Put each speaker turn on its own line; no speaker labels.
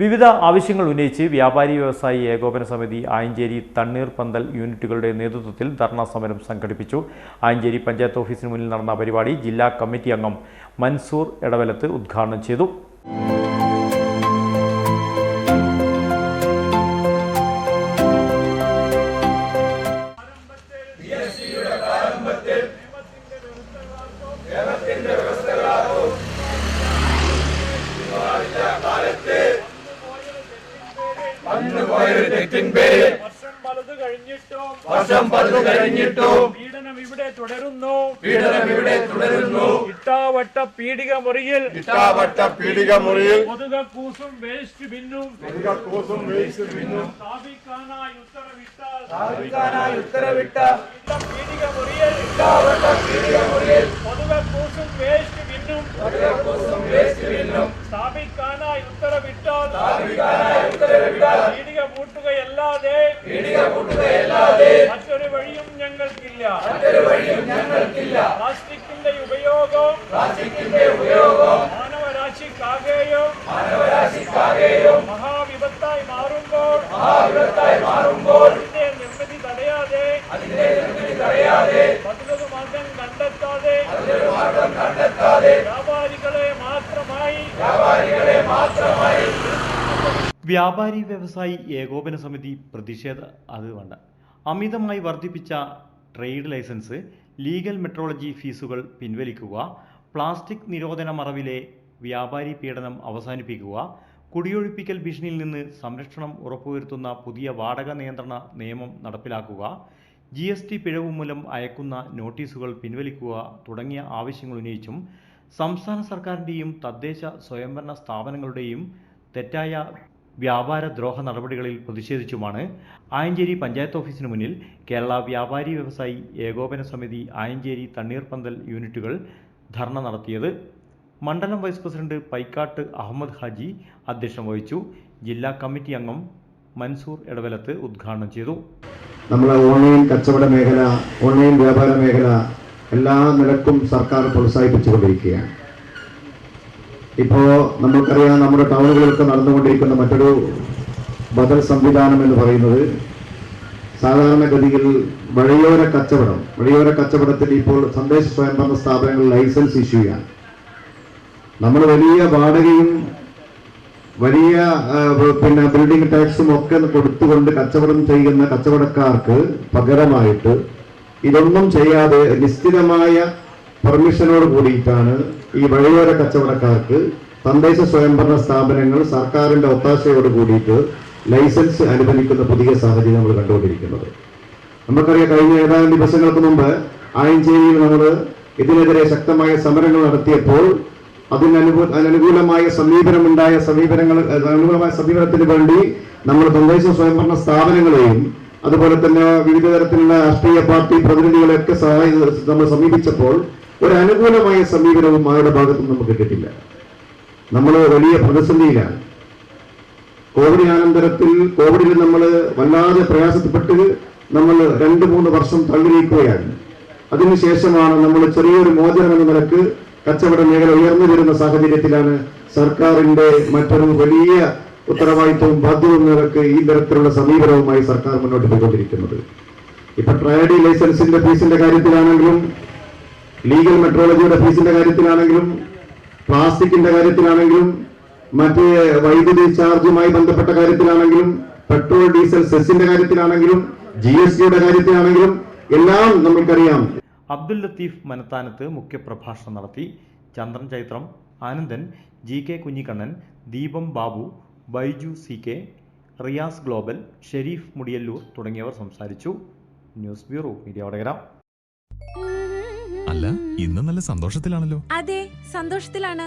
വിവിധ ആവശ്യങ്ങൾ ഉന്നയിച്ച് വ്യാപാരി വ്യവസായി ഏകോപന സമിതി ആയഞ്ചേരി തണ്ണീർ പന്തൽ യൂണിറ്റുകളുടെ നേതൃത്വത്തിൽ ധർണാ സമരം സംഘടിപ്പിച്ചു. ആയഞ്ചേരി പഞ്ചായത്ത് ഓഫീസിന് മുന്നിൽ നടന്ന പരിപാടി ജില്ലാ കമ്മിറ്റി അംഗം മൻസൂർ ഇടവലത്ത് ഉദ്ഘാടനം ചെയ്തു.
വർഷം പലത് കഴിഞ്ഞിട്ടും
വർഷം പലത് കഴിഞ്ഞിട്ടും
പീഡനം ഇവിടെ തുടരുന്നു.
പീഡനം ഇവിടെ തുടരുന്നു.
ഇട്ടാവട്ട പീഡിക മുറിയിൽ
ഇട്ടാവട്ട പീഡിക മുറിയിൽ
കൊതുക കൂസും വേസ്റ്റ് ബിന്നും
കൂസും വേസ്റ്റ് ബിന്നും
സ്ഥാപിക്കാനായി ഉത്തരവിട്ടാൽ
സ്ഥാപിക്കാനായി ഉത്തരവിട്ട
പീഡിക മുറിയിൽ
ഇട്ടാവട്ട പീഡിക മുറിയിൽ
കൊതുക കൂസും വേസ്റ്റ് ബിന്നും
കൂസും വേസ്റ്റ് പിന്നും
സ്ഥാപിക്കാനായി ഉത്തരവിട്ടാൽ
സ്ഥാപിക്കാനായി ഉത്തരവിട്ടാൽ
പീഡിക പൂട്ടുകയല്ലാതെ
പീഡിക കൂട്ടുകയല്ലാതെ
മറ്റൊരു വഴിയും ഞങ്ങൾക്കില്ല
മറ്റൊരു വഴിയും ഞങ്ങൾക്കില്ല
പ്ലാസ്റ്റിക്കിന്റെ ഉപയോഗം
പ്ലാസ്റ്റിക്കിന്റെ ഉപയോഗം
മാർഗം
മാർഗം
വ്യാപാരികളെ മാത്രമായി
വ്യാപാരികളെ മാത്രമായി
വ്യാപാരി വ്യവസായി ഏകോപന സമിതി പ്രതിഷേധ അത് വേണ്ട. അമിതമായി വർദ്ധിപ്പിച്ച ട്രേഡ് ലൈസൻസ് ലീഗൽ മെട്രോളജി ഫീസുകൾ പിൻവലിക്കുക പ്ലാസ്റ്റിക് നിരോധന മറവിലെ വ്യാപാരി പീഡനം അവസാനിപ്പിക്കുക കുടിയൊഴിപ്പിക്കൽ ഭീഷണിയിൽ നിന്ന് സംരക്ഷണം ഉറപ്പുവരുത്തുന്ന പുതിയ വാടക നിയന്ത്രണ നിയമം നടപ്പിലാക്കുക ജി എസ് ടി പിഴവ് മൂലം അയക്കുന്ന നോട്ടീസുകൾ പിൻവലിക്കുക തുടങ്ങിയ ആവശ്യങ്ങൾ ഉന്നയിച്ചും സംസ്ഥാന സർക്കാരിന്റെയും തദ്ദേശ സ്വയംഭരണ സ്ഥാപനങ്ങളുടെയും തെറ്റായ വ്യാപാര ദ്രോഹ നടപടികളിൽ പ്രതിഷേധിച്ചുമാണ് ആയഞ്ചേരി പഞ്ചായത്ത് ഓഫീസിന് മുന്നിൽ കേരള വ്യാപാരി വ്യവസായി ഏകോപന സമിതി ആയഞ്ചേരി തണ്ണീർപന്തൽ യൂണിറ്റുകൾ ധർണ നടത്തിയത്. മണ്ഡലം വൈസ് പ്രസിഡന്റ് പൈക്കാട്ട് അഹമ്മദ് ഹാജി അധ്യക്ഷം വഹിച്ചു. ജില്ലാ കമ്മിറ്റി അംഗം മൻസൂർ ഇടവലത്ത് ഉദ്ഘാടനം ചെയ്തു.
നമ്മളെ ഓൺലൈൻ കച്ചവട മേഖല ഓൺലൈൻ വ്യാപാര മേഖല എല്ലാ നിലക്കും സർക്കാർ പ്രോത്സാഹിപ്പിച്ചുകൊണ്ടിരിക്കുകയാണ്. ഇപ്പോൾ നമ്മൾക്കറിയാം നമ്മുടെ ടൗണുകളിലൊക്കെ നടന്നുകൊണ്ടിരിക്കുന്ന മറ്റൊരു ബദൽ സംവിധാനം എന്ന് പറയുന്നത് സാധാരണഗതിയിൽ വഴിയോര കച്ചവടം വഴിയോര കച്ചവടത്തിൽ ഇപ്പോൾ സന്ദേശ സ്വയംഭരണ സ്ഥാപനങ്ങൾ ലൈസൻസ് ഇഷ്യൂ ചെയ്യാൻ നമ്മൾ വലിയ വാടകയും വലിയ പിന്നെ ബിൽഡിംഗ് ടാക്സും ഒക്കെ കൊടുത്തുകൊണ്ട് കച്ചവടം ചെയ്യുന്ന കച്ചവടക്കാർക്ക് പകരമായിട്ട് ഇതൊന്നും ചെയ്യാതെ നിശ്ചിതമായ പെർമിഷനോട് കൂടിയിട്ടാണ് ഈ വഴിയോര കച്ചവടക്കാർക്ക് തദ്ദേശ സ്വയംഭരണ സ്ഥാപനങ്ങൾ സർക്കാരിന്റെ ഒത്താശയോട് കൂടിയിട്ട് ലൈസൻസ് അനുവദിക്കുന്ന പുതിയ സാഹചര്യം നമ്മൾ കണ്ടുകൊണ്ടിരിക്കുന്നത്. നമുക്കറിയാം കഴിഞ്ഞ ഏതാനും ദിവസങ്ങൾക്ക് മുമ്പ് ആയഞ്ചേരിയിൽ നമ്മൾ ഇതിനെതിരെ ശക്തമായ സമരങ്ങൾ നടത്തിയപ്പോൾ അതിനനുകൂ അതിനനുകൂലമായ സമീപനമുണ്ടായ സമീപനങ്ങൾ അനുകൂലമായ സമീപനത്തിന് വേണ്ടി നമ്മൾ തദ്ദേശ സ്വയംഭരണ സ്ഥാപനങ്ങളെയും അതുപോലെ തന്നെ വിവിധ തരത്തിലുള്ള രാഷ്ട്രീയ പാർട്ടി പ്രതിനിധികളെയൊക്കെ സഹായ നമ്മൾ സമീപിച്ചപ്പോൾ ഒരു അനുകൂലമായ സമീപനവും അവരുടെ ഭാഗത്തുനിന്ന് നമുക്ക് കിട്ടില്ല നമ്മൾ വലിയ പ്രതിസന്ധിയിലാണ്. കോവിഡിനാനന്തരത്തിൽ കോവിഡിൽ നമ്മൾ വല്ലാതെ പ്രയാസപ്പെട്ട് നമ്മൾ രണ്ട് മൂന്ന് വർഷം തള്ളിയിരിക്കുകയാണ്. അതിനുശേഷമാണ് നമ്മൾ ചെറിയൊരു മോചനം എന്ന നിലയ്ക്ക് കച്ചവട മേഖല ഉയർന്നു വരുന്ന സാഹചര്യത്തിലാണ് സർക്കാരിന്റെ മറ്റൊരു വലിയ ഉത്തരവാദിത്വവും ബാധ്യതവും നിലയ്ക്ക് ഈ തരത്തിലുള്ള സമീപനവുമായി സർക്കാർ മുന്നോട്ട് പോയിക്കൊണ്ടിരിക്കുന്നത്. ഇപ്പൊ ട്രേഡ് ലൈസൻസിന്റെ ഫീസിന്റെ കാര്യത്തിലാണെങ്കിലും ലീഗൽ മെട്രോളജിയുടെ ഫീസിന്റെ കാര്യത്തിലാണെങ്കിലും പ്ലാസ്റ്റിക്കിന്റെ കാര്യത്തിലാണെങ്കിലും മറ്റ് വൈദ്യുതി ചാർജുമായി ബന്ധപ്പെട്ട കാര്യത്തിലാണെങ്കിലും പെട്രോൾ ഡീസൽ സെസ്സിന്റെ കാര്യത്തിലാണെങ്കിലും ജി എസ് ടിയുടെ കാര്യത്തിലാണെങ്കിലും എല്ലാം നമുക്കറിയാം
അബ്ദുൽ ലത്തീഫ് മനത്താനത്ത് മുഖ്യപ്രഭാഷണം നടത്തി. Chandran Chaithram Anandan G K Kunhikannan Deepam Babu Baiju C K Riyas global Shareef Mudiyalloor തുടങ്ങിയവർ സംസാരിച്ചു. News bureau media Vadakara.
അല്ല ഇന്ന് നല്ല സന്തോഷത്തിലാണല്ലോ.
അതെ സന്തോഷത്തിലാണ്.